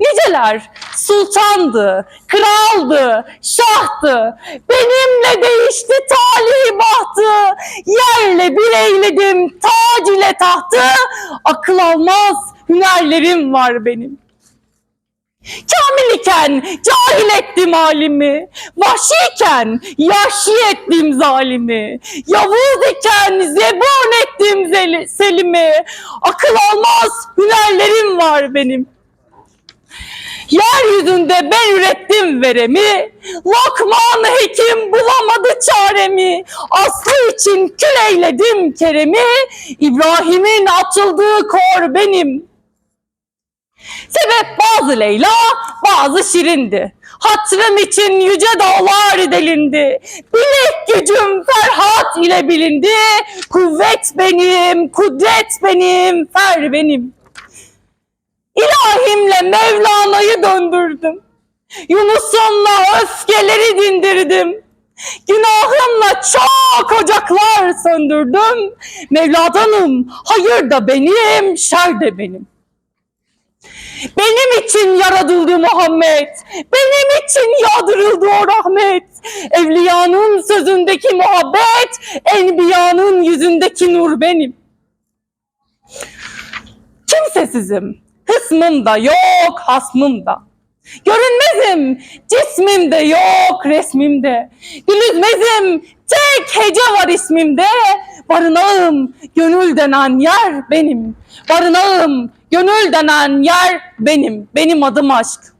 Niceler sultandı, kraldı, şahtı. Benimle değişti talih bahtı. Yerle bir eyledim tac ile tahtı. Akıl almaz hünerlerim var benim. Kamil iken cahil ettim halimi. Vahşiyken yahşi ettim zalimi. Yavuz iken zebun ettim selimi. Akıl almaz hünerlerim var benim. Yeryüzünde ben ürettim veremi, Lokman hekim bulamadı çaremi, Aslı için kül eyledim keremi, İbrahim'in açıldığı kor benim. Sebep bazı Leyla, bazı Şirin'di. Hatırım için yüce dağlar delindi. Bilek gücüm Ferhat ile bilindi. Kuvvet benim, kudret benim, fer benim. Mevlana'yı döndürdüm. Yunus'umla öfkeleri dindirdim. Günahımla çok ocaklar söndürdüm. Mevladanım, hayır da benim, şer de benim. Benim için yaratıldı Muhammed. Benim için yağdırıldı o rahmet. Evliyanın sözündeki muhabbet, enbiyanın yüzündeki nur benim. Kimsesizim, hısmım da yok, hasmım da. Görünmezim, cismimde yok, resmimde. Gülüzmezim, tek hece var ismimde. Barınağım, gönül denen yer benim. Barınağım, gönül denen yer benim. Benim adım aşk.